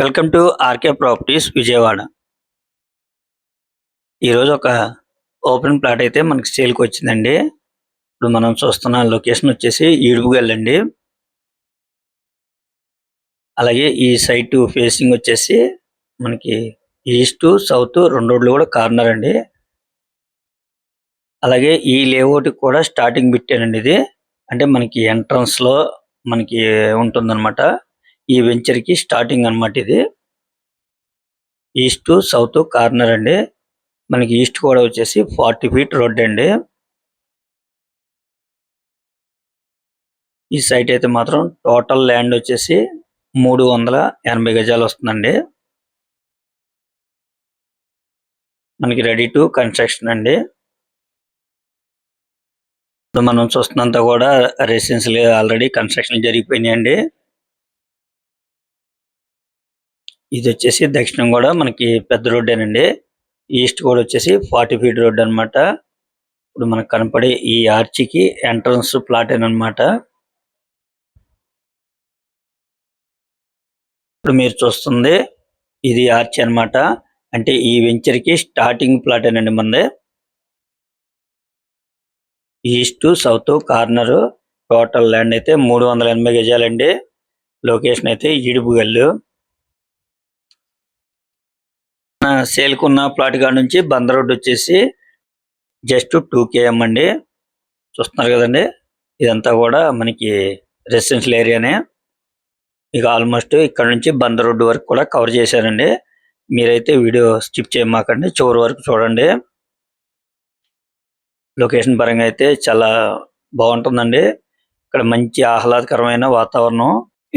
Welcome to RK properties Vijayawada. ఈరోజు ఒక open plot అయితే మనకి సేల్కి వచ్చిందండి. ఇప్పుడు మనం చూస్తున్న లొకేషన్ వచ్చేసి ఈడుపుగల్ అండి అలాగే ఈ సైట్ ఫేసింగ్ వచ్చేసి మనకి ఈస్ట్ సౌత్ రెండు రోడ్లు కూడా కార్నర్ అండి. అలాగే ఈ లేఅవుట్ కూడా స్టార్టింగ్ బిట్టేనండి ఇది. అంటే మనకి ఎంట్రన్స్లో మనకి ఉంటుందన్నమాట. ఈ వెంచర్కి స్టార్టింగ్ అన్నమాట ఇది. ఈస్ట్ సౌత్ కార్నర్ అండి. మనకి ఈస్ట్ కూడా వచ్చేసి ఫార్టీ ఫీట్ రోడ్ అండి. ఈ సైట్ అయితే మాత్రం టోటల్ ల్యాండ్ వచ్చేసి మూడు వందల ఎనభై గజాలు వస్తుందండి. మనకి రెడీ టు కన్స్ట్రక్షన్ అండి. ఇప్పుడు మనం చూస్తున్నంత కూడా రెసిడెన్సీలు ఆల్రెడీ కన్స్ట్రక్షన్ జరిగిపోయినాయండి. ఇది వచ్చేసి దక్షిణం కూడా మనకి పెద్ద రోడ్డేనండి ఈస్ట్ కూడా వచ్చేసి ఫార్టీ ఫీట్ రోడ్ అన్నమాట. ఇప్పుడు మనకు కనపడే ఈ ఆర్చికి ఎంట్రన్స్ ప్లాట్ అన్నమాట ఇప్పుడు మీరు చూస్తుంది ఇది ఆర్చి అన్నమాట. అంటే ఈ వెంచర్కి స్టార్టింగ్ ప్లాట్ అండి మనది. East south corner total land అయితే మూడు వందల ఎనభై గజాలండి. లొకేషన్ అయితే ఈడుపుగల్లు సేల్కున్న ప్లాట్ కాడ నుంచి బందర్ రోడ్ వచ్చేసి జస్ట్ టూ కేఎం అండి. చూస్తున్నారు కదండి. ఇదంతా కూడా మనకి రెసిడెన్షియల్ ఏరియానే. ఇక ఆల్మోస్ట్ ఇక్కడ నుంచి బందర్ రోడ్ వరకు కూడా కవర్ చేశారండి. మీరైతే వీడియో స్కిప్ చేయమాకండి. చివరి వరకు చూడండి. లొకేషన్ పరంగా అయితే చాలా బాగుంటుందండి. ఇక్కడ మంచి ఆహ్లాదకరమైన వాతావరణం.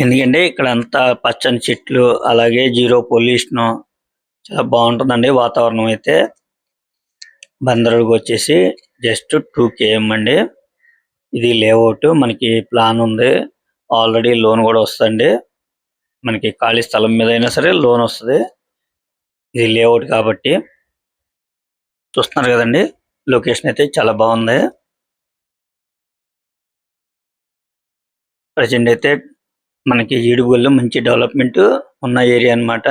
ఎందుకంటే ఇక్కడ అంతా పచ్చని చెట్లు అలాగే జీరో పొల్యూషన్ చాలా బాగుంటుందండి వాతావరణం అయితే. బందరుకు వచ్చేసి జస్ట్ టూ కేఎం అండి. ఇది లేఅవుట్ మనకి ప్లాన్ ఉంది. ఆల్రెడీ లోన్ కూడా వస్తుంది మనకి ఖాళీ స్థలం మీద అయినా సరే లోన్ వస్తుంది. ఇది లేఅవుట్ కాబట్టి. చూస్తున్నారు కదండి లొకేషన్ అయితే చాలా బాగుంది. ప్రజెంట్ అయితే మనకి ఈడుగుల్లో మంచి డెవలప్మెంట్ ఉన్న ఏరియా అన్నమాట.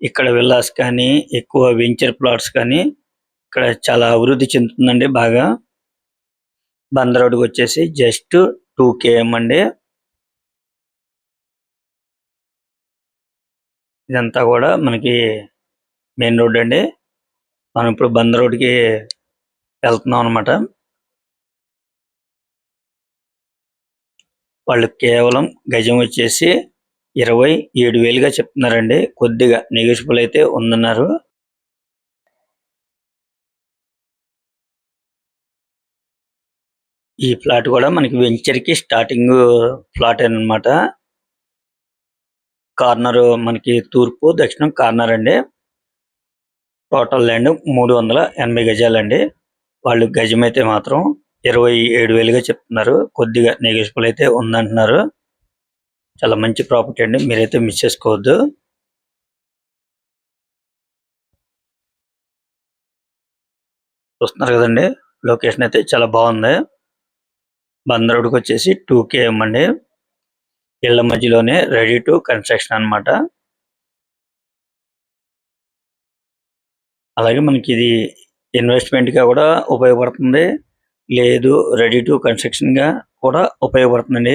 ఇక్కడ విల్లాస్ కానీ ఎక్కువ వెంచర్ ప్లాట్స్ కానీ ఇక్కడ చాలా అభివృద్ధి చెందుతుందండి బాగా. బందర్ రోడ్డుకి వచ్చేసి జస్ట్ టూ కేఎం అండి. ఇదంతా కూడా మనకి మెయిన్ రోడ్ అండి. మనం ఇప్పుడు బందర్ రోడ్డుకి వెళ్తున్నాం అనమాట వాళ్ళు కేవలం గజం వచ్చేసి ఇరవై ఏడు వేలుగా చెప్తున్నారండి. కొద్దిగా నెగోషియబుల్ అయితే ఉందన్నారు. ఈ ఫ్లాట్ కూడా మనకి వెంచర్కి స్టార్టింగ్ ఫ్లాట్ అన్నమాట. కార్నర్ మనకి తూర్పు దక్షిణం కార్నర్ అండి. టోటల్ ల్యాండ్ మూడు వందల ఎనభై గజాలండి. వాళ్ళు గజం అయితే మాత్రం ఇరవై ఏడు వేలుగా చెప్తున్నారు. కొద్దిగా నెగోషియబుల్ అయితే ఉందంటున్నారు. చాలా మంచి ప్రాపర్టీ అండి. మీరైతే మిస్ చేసుకోవద్దు. చూస్తున్నారు కదండి లొకేషన్ అయితే చాలా బాగుంది. బందరుడికి వచ్చేసి టూ కేఎం అండి ఇళ్ళ మధ్యలోనే రెడీ టు కన్స్ట్రక్షన్ అన్నమాట. అలాగే మనకి ఇది ఇన్వెస్ట్మెంట్గా కూడా ఉపయోగపడుతుంది. లేదు రెడీ టు కన్స్ట్రక్షన్గా కూడా ఉపయోగపడుతుందండి.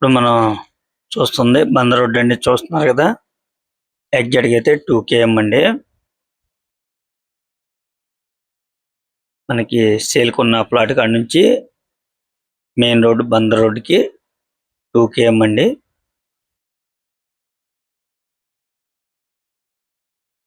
ఇప్పుడు మనం చూస్తుంది బందర్ రోడ్ అండి చూస్తున్నారు కదా. ఎగ్జాక్ట్గా అయితే టూ కేఎం అండి. మనకి సేల్కున్న ప్లాట్ కాడ నుంచి మెయిన్ రోడ్ బందర్ రోడ్డుకి టూ కేఎం అండి.